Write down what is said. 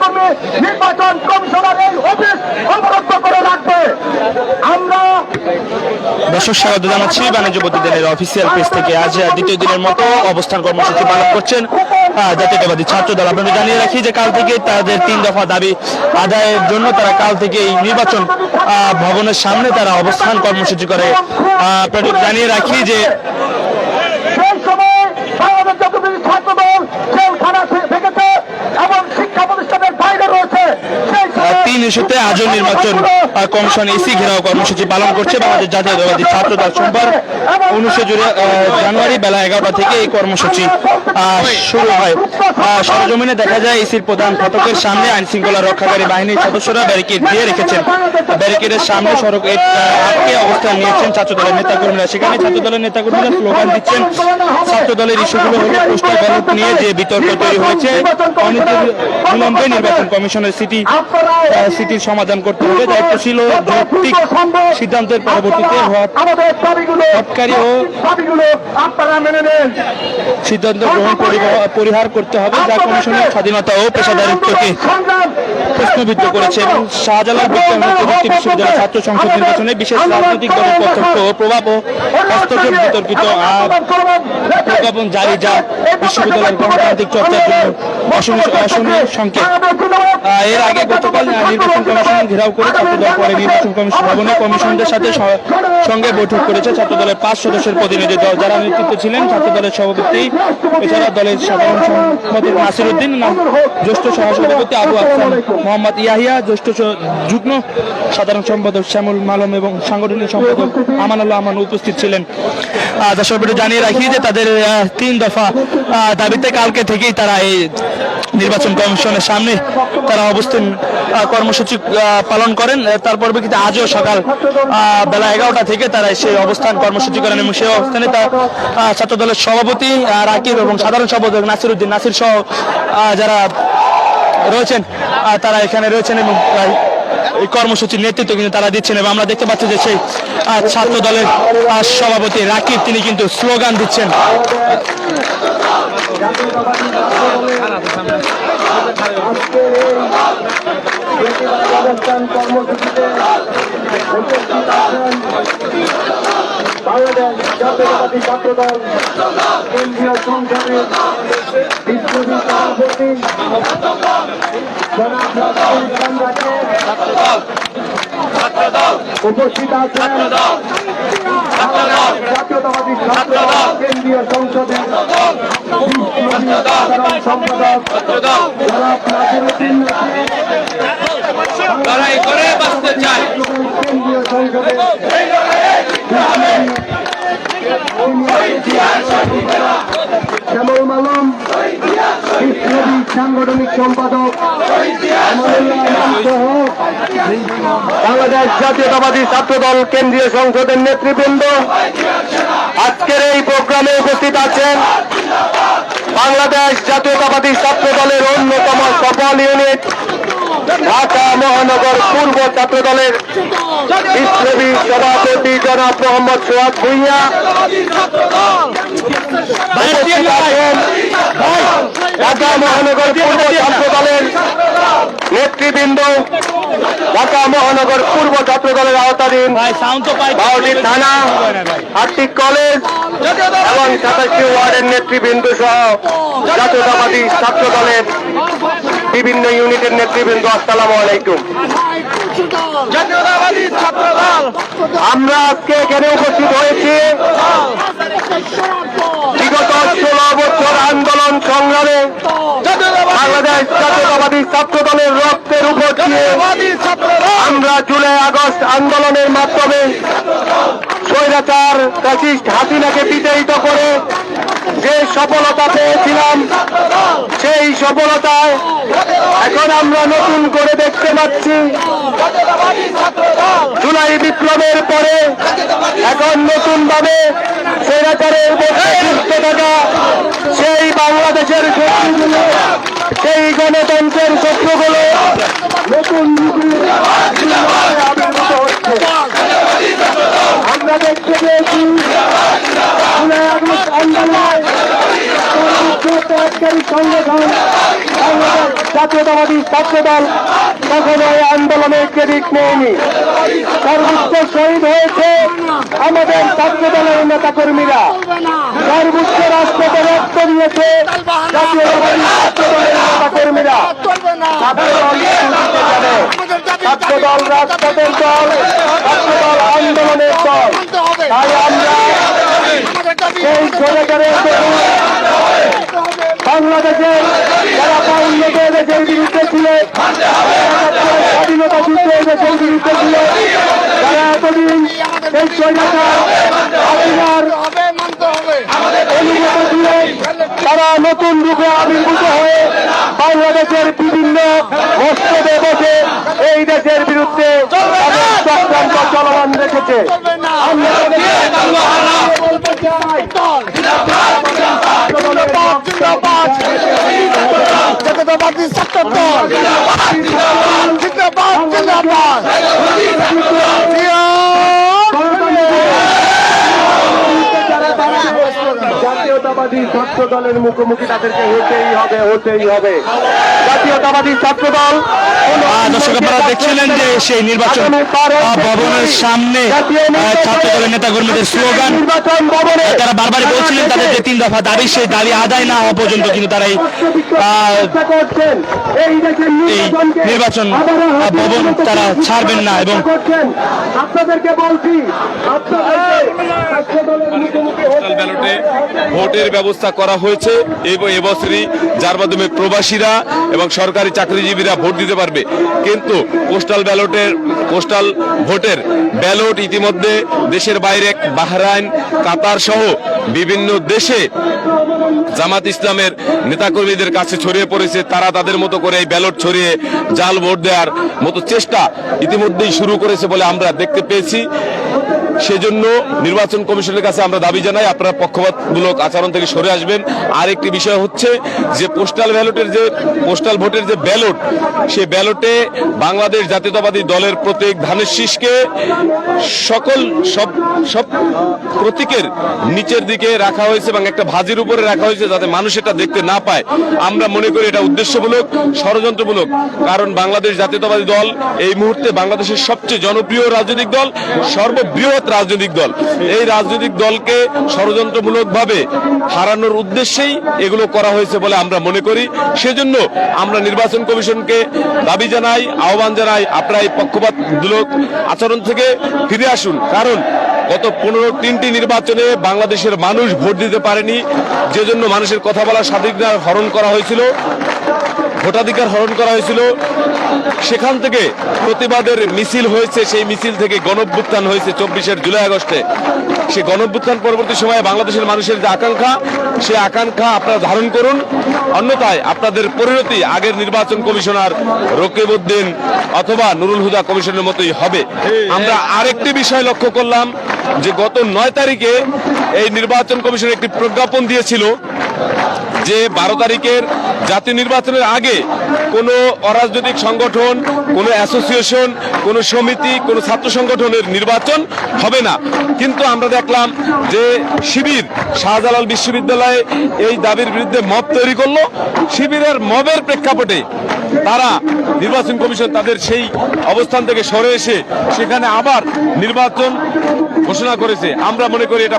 নেতাকর্মী নির্বাচন কমিশনার এই অফিস অবরুদ্ধ করে রাখবে। আমরা দর্শক, স্বাগত জানাচ্ছি বাণিজ্য প্রতিদিনের অফিসিয়াল পেজ থেকে। আজ দ্বিতীয় দিনের মতো অবস্থান কর্মসূচি পালন করছেন জাতীয়তাবাদী ছাত্র দল। আপনাদের জানিয়ে রাখি যে কাল থেকে তাদের তিন দফা দাবি আদায়ের জন্য তারা কাল থেকে এই নির্বাচন ভবনের সামনে তারা অবস্থান কর্মসূচি করে। আপনাদের জানিয়ে রাখি যে সেই সময় বাংলাদেশ জাতীয় ছাত্র দল জেলখানা থেকেছে এবং শিক্ষা প্রতিষ্ঠানের বাইরে রয়েছে সেই আহ, সময় তিন ইস্যুতে আজও নির্বাচন কমিশন এসি ঘেরাও কর্মসূচি পালন করছে, বাংলাদেশ জাতীয়তাবাদী ছাত্র দল সোমবার উনিশে জানুয়ারি বেলা এগারোটা থেকে এই কর্মসূচি শুরু হয়। সরজমিনে দেখা যায় এসির প্রধান ফটকের সামনে আইন শৃঙ্খলা রক্ষাকারী বাহিনীর সদস্যরা ব্যারিকেড দিয়ে রেখেছেন। ব্যারিকেডের সামনে সড়ক আটকে অবস্থান নিয়েছেন ছাত্র দলের নেতাকর্মীরা। সেখানে ছাত্র দলের নেতাকর্মীরা স্লোগান দিচ্ছেন ছাত্র দলের ইস্যুগুলো হলো পোস্টার ব্যালট নিয়ে যে বিতর্ক তৈরি হয়েছে অনীতি বিলম্বে নির্বাচন কমিশনের সিটি সিটির সমাধান করতে হবে। দায়িত্বশীল ও যৌক্তিক সিদ্ধান্তের পরবর্তীতে হওয়া হটকারী ও সিদ্ধান্ত গ্রহণ পরিহার করতে হবে। যা কমিশনের স্বাধীনতা ও পেশাদারিত্বকে প্রশ্নবিদ্ধ করেছে এবং শাহজালাল বিজ্ঞান ও প্রযুক্তি বিশ্ববিদ্যালয় ছাত্র সংসদ নির্বাচনে বিশেষ রাজনৈতিক দলের প্রত্যক্ষ ও প্রভাব ও হস্তক্ষেপ বিতর্কিত আর প্রজ্ঞাপন জারি যা বিশ্ববিদ্যালয়ের গণতান্ত্রিক চর্চার জন্য অশনির সংকেত। এর আগে গতকাল নির্বাচন কমিশন ঘেরাও করে ছাত্রদল পরে নির্বাচন কমিশন ভবনে কমিশনদের সাথে সঙ্গে বৈঠক করেছে ছাত্রদলের পাঁচ সদস্যের প্রতিনিধি দল। যারা নেতৃত্ব ছিলেন ছাত্রদলের সভাপতি এছাড়া দলের সাধারণ সম্পাদক নাসির উদ্দিন জ্যেষ্ঠ সহসভাপতি আবু আফসান মোহাম্মদ ইয়াহিয়া জ্যেষ্ঠ যুগ্ম সাধারণ সম্পাদক শ্যামল মালম এবং সাংগঠনিক সম্পাদক আমানুল্লাহ আমান উপস্থিত ছিলেন। আহ, দর্শক জানিয়ে রাখি যে তাদের তিন দফা দাবিতে কালকে থেকেই তারা এই নির্বাচন কমিশনের সামনে তারা অবস্থান কর্মসূচি পালন করেন। তার পরবর্তীতে আজও সকাল বেলা এগারোটা থেকে তারা সেই অবস্থান কর্মসূচি করেন এবং সেই অবস্থানে তার ছাত্র দলের সভাপতি রাকিব এবং সাধারণ সম্পাদক নাসির উদ্দিন নাসির সহ যারা রয়েছেন তারা এখানে রয়েছেন এবং এই কর্মসূচির নেতৃত্ব কিন্তু তারা দিচ্ছেন এবং আমরা দেখতে পাচ্ছি যে সেই ছাত্র দলের সভাপতি রাকিব, তিনি কিন্তু স্লোগান দিচ্ছেন। বাংলাদেশ জাতীয়তাবাদী ছাত্রদল কেন্দ্রীয় সংসদের বিদ্রোহী সভাপতি উপস্থিত আছেন জাতীয়তাবাদী ছাত্রদল কেন্দ্রীয় সংসদের সম্পাদক জনাব লড়াই করে বাঁচতে চাই কেন্দ্রীয় সংসদের সাংগঠনিক সম্পাদক বাংলাদেশ জাতীয়তাবাদী ছাত্রদল কেন্দ্রীয় সংসদের নেতৃবৃন্দ আজকের এই প্রোগ্রামে উপস্থিত আছেন বাংলাদেশ জাতীয়তাবাদী ছাত্র দলের অন্যতম সফল ইউনিট ঢাকা মহানগর পূর্ব ছাত্র দলের বিপ্লবী সভাপতি জনাব মোহাম্মদ সোহাগ ভুইয়া ঢাকা মহানগর পূর্ব ছাত্র দলের নেতৃবৃন্দ ঢাকা মহানগর পূর্ব ছাত্র দলের আওতাধীন বাউটি থানা আর্থিক কলেজ এবং সাতাশি ওয়ার্ডের নেতৃবৃন্দ সহ জাতীয়তাবাদী ছাত্র দলের বিভিন্ন ইউনিটের নেতৃবৃন্দ আসসালাম আলাইকুম। আমরা আজকে এখানে উপস্থিত হয়েছি। বিগত ষোলো বছর আন্দোলন সংগ্রামে বাংলাদেশ জাতীয়তাবাদী ছাত্র দলের রক্তের উপর দিয়ে আমরা জুলাই আগস্ট আন্দোলনের মাধ্যমে স্বৈরাচার, ফ্যাসিস্ট হাসিনাকে বিতাড়িত করে যে সফলতা পেয়েছিলাম, সেই সফলতায় এখন আমরা নতুন করে দেখতে পাচ্ছি। জুলাই বিপ্লবের পরে এখন নতুন ভাবে স্বৈরাচারের মধ্যে থাকা সেই বাংলাদেশের সেই গণতন্ত্রের শত্রুগুলো নতুন আমরা দেখতে পেয়েছি সংগঠন, জাতীয়তাবাদী ছাত্র দল কখনো এই আন্দোলনের ক্রেডিট নেয়নি। সর্বোচ্চ শহীদ হয়েছে আমাদের ছাত্র দলের নেতা কর্মীরা দিয়েছে। কর্মীরা ছাত্র দল কিছু দিতে জানে ছাত্র দল রাজপথের দল ছাত্র দল আন্দোলনের দল। তাই আমরা সেই সরকারের বাংলাদেশের যারা পাউন্নদের দেশের বিরুদ্ধে ছিল। স্বাধীনতা যুদ্ধে দেশের বিরুদ্ধে ছিল। যারা এতদিন হাসিনার অনুগত ছিলেন তারা নতুন রূপে আবির্ভূত হয়ে বাংলাদেশের বিভিন্ন মস্তবে বসে এই দেশের বিরুদ্ধে চক্রান্ত চলমান রেখেছে। আমরা বলতে চাই জাতীয়তাবাদী ছাত্র দল জিন্দাবাদ জিন্দাবাদ জাতীয়তাবাদী ছাত্র দলের মুখোমুখি তাদেরকে হতেই হবে হতেই হবে। জাতীয়তাবাদী দর্শক আপনারা দেখছিলেন যে সেই নির্বাচন ভবনের সামনে আহ, ছাত্র দলের নেতা কর্মীদের স্লোগান। তারা বারবারই বলছিলেন তাদের যে তিন দফা দাবি সেই দাবি আদায় না হওয়া পর্যন্ত কিন্তু তারা এই নির্বাচন ভবন তারা ছাড়বেন না এবং আপনাদেরকে বলছি ব্যালটে ভোটের ব্যবস্থা করা হয়েছে। এবং এবছরই যার মাধ্যমে প্রবাসীরা এবং সরকারি চাকরিজীবীরা ভোট দিতে পারবে। কিন্তু পোস্টাল ব্যালটের পোস্টাল ভোটের ব্যালট ইতিমধ্যে দেশের বাইরে বাহরাইন, কাতার সহ বিভিন্ন দেশে জামাত ইসলামের নেতাকর্মীদের কাছে ছড়িয়ে পড়েছে। তারা তাদের মতো করে এই ব্যালট ছড়িয়ে জাল ভোট দেওয়ার মতো চেষ্টা ইতিমধ্যেই শুরু করেছে বলে আমরা দেখতে পেয়েছি। সেজন্য নির্বাচন কমিশনের কাছে আমরা দাবি জানাই, আপনারা পক্ষপাতমূলক আচরণ থেকে সরে আসবেন। আর একটি বিষয় হচ্ছে যে পোস্টাল ব্যালটের যে পোস্টাল ভোটের যে ব্যালট সে ব্যালটে বাংলাদেশ জাতীয়তাবাদী দলের প্রতীক ধানের শীষকে সকল, সব সব প্রতীকের নিচের দিকে রাখা হয়েছে এবং একটা ভাজির উপরে রাখা হয়েছে যাতে মানুষ এটা দেখতে না পায়। আমরা মনে করি এটা উদ্দেশ্যমূলক, ষড়যন্ত্রমূলক, কারণ বাংলাদেশ জাতীয়তাবাদী দল এই মুহূর্তে বাংলাদেশের সবচেয়ে জনপ্রিয় রাজনৈতিক দল, সর্ববৃহৎ রাজনৈতিক দল। এই রাজনৈতিক দলকে ষড়যন্ত্রমূলকভাবে হারানোর উদ্দেশ্যেই এগুলো করা হয়েছে বলে আমরা মনে করি। সেজন্য আমরা নির্বাচন কমিশনকে দাবি জানাই, আহ্বান জানাই, আপনারা এই পক্ষপাতমূলক আচরণ থেকে ফিরে আসুন। কারণ গত পনেরো তিনটি নির্বাচনে বাংলাদেশের মানুষ ভোট দিতে পারেনি। যে জন্য মানুষের কথা বলার স্বাধীনতা হরণ করা হয়েছিল। ভোটাধিকার হরণ করা হয়েছিল। সেখান থেকে প্রতিবাদের মিছিল হয়েছে, সেই মিছিল থেকে গণভ্যুত্থান হয়েছে চব্বিশের জুলাই আগস্টে। সেই গণভ্যুত্থান পরবর্তী সময়ে বাংলাদেশের মানুষের যে আকাঙ্ক্ষা সেই আকাঙ্ক্ষা আপনারা ধারণ করুন। অন্যথায় আপনাদের পরিণতি আগের নির্বাচন কমিশনার রকিবউদ্দিন অথবা নুরুল হুদা কমিশনের মতোই হবে। আমরা আরেকটি বিষয় লক্ষ্য করলাম যে গত নয় তারিখে এই নির্বাচন কমিশন একটি প্রজ্ঞাপন দিয়েছিল। যে বারো তারিখের জাতীয় নির্বাচনের আগে কোনো অরাজনৈতিক সংগঠন, কোনো অ্যাসোসিয়েশন, কোনো সমিতি, কোনো ছাত্র সংগঠনের নির্বাচন হবে না। কিন্তু আমরা দেখলাম যে শিবির, শাহজালাল বিশ্ববিদ্যালয়ে এই দাবির বিরুদ্ধে মব তৈরি করল। শিবিরের মবের প্রেক্ষাপটে তারা নির্বাচন কমিশন তাদের সেই অবস্থান থেকে সরে এসে সেখানে আবার নির্বাচন ঘোষণা করেছে। আমরা মনে করি এটা